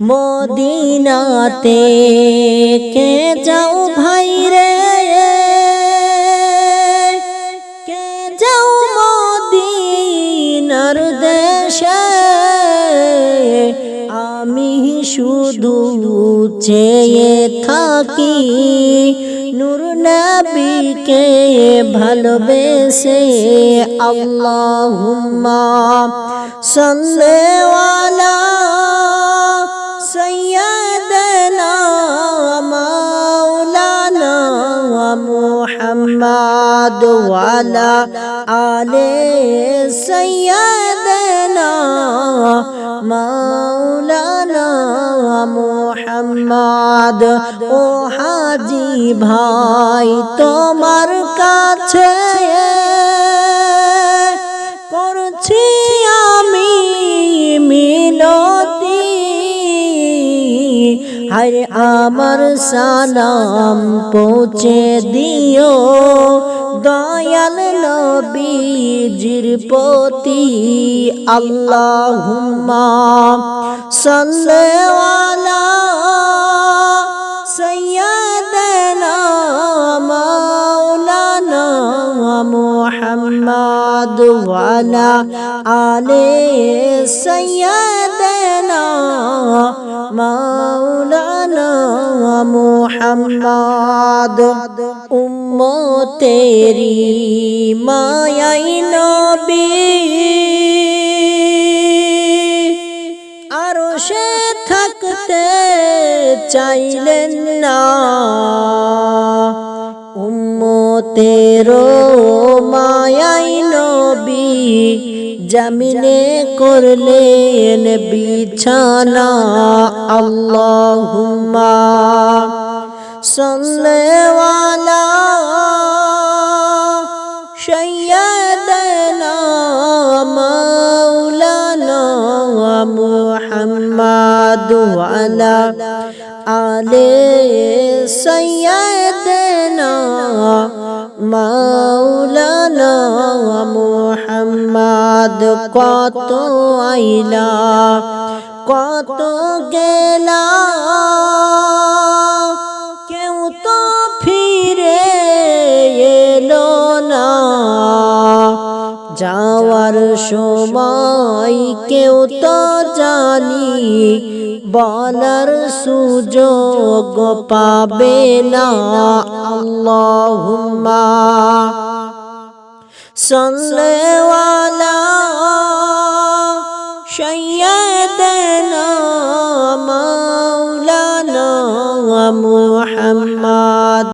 মদিনাতে কে যাও ভাই রে? কে যাও মদিনার দেশে? আমি শুধু চেয়ে থাকি। নূর নবীকে ভালোবেসে আল্লাহুম্মা সাল্লি محمد وعلى آل سيدنا مولانا محمد ও হাজি ভাই তোমার কাছে হায় আমার সালাম পৌঁছে দিও। দয়াল নবীজির প্রতি আল্লাহুম্মা সাল্লি আলে সাইয়্যিদানা মাওলানা মুহাম্মদ উম্মতেরি মায়াই নবী আরও সে থাকতে চাইলেন না তেরো মায়াই নবী জামিনে করলেন বিছানা। আল্লাহুম্মা সল্লেওয়ালা সৈয়দনা মাওলানা মুহাম্মাদু আলা আলে বাদ কত আইলা, কত গেলা। কেউ তো ফিরে এলো না। যাওয়ার সময় কেউ তো জানি, বলার সুযোগ পাবে না। আল্লাহুম্মা সন্দেওয়ালা